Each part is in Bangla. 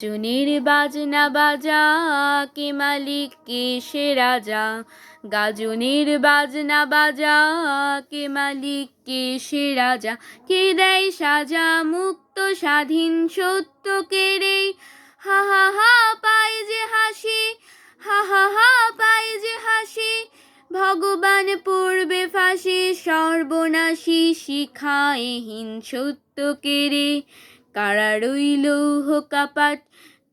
চুনির বাজনা বাজা, কে মালিক, কে সে রাজা? গাজনের বাজনা বাজা, কে মালিক, কে সে রাজা? কে দেয় সাজা মুক্ত, স্বাধীন, সত্য কেড়ে হা হা হা পায় যে হাসি, হা হা হা পায় যে হাসি। ভগবান পড়বে ফাঁসি, সর্বনাশী শিখায়হীন সত্য কেড়ে কারা রইল কাপাট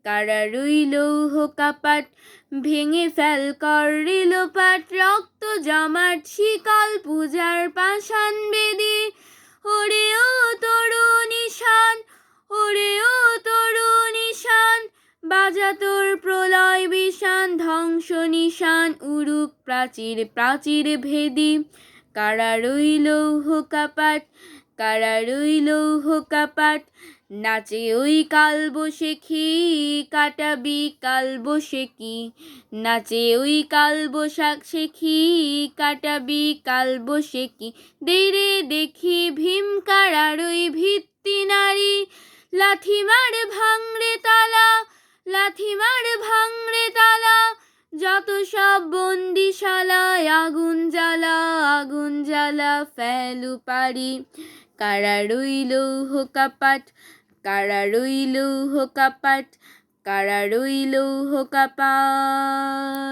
কারা রইল কাপাট, ভেঙে ফেল করিল পাট, রক্ত জমাট, শিকল পূজার পাষাণ বেদি। ওরে ও তরুণ ঈশান ওরে ও তরুণ ঈশান বাজা তোর প্রলয় বিষান, ধ্বংস নিশান, উরুক প্রাচীর প্রাচীর ভেদি। কারা রইল কাপাট কারা লৌহ কাপাট, নাচে ওই কাল বসে খি কাটাবি কাল বসে কি, নাচে ওই কাল বসাক শেখি কাটাবি কাল বসে কি দেরে দেখি ভীম কারার ওই ভিত্তি নারী, লাথি মার ভাঙরে তালা, লাথি মার ভাঙরে তালা, যত সব বন্দিশালায় আগুন জ্বালা আগুন জ্বালা ফেলু পারি কারা লৌহ কাপাট কারারুই লৌহ কাপাট কারারুই লৌহ কাপাট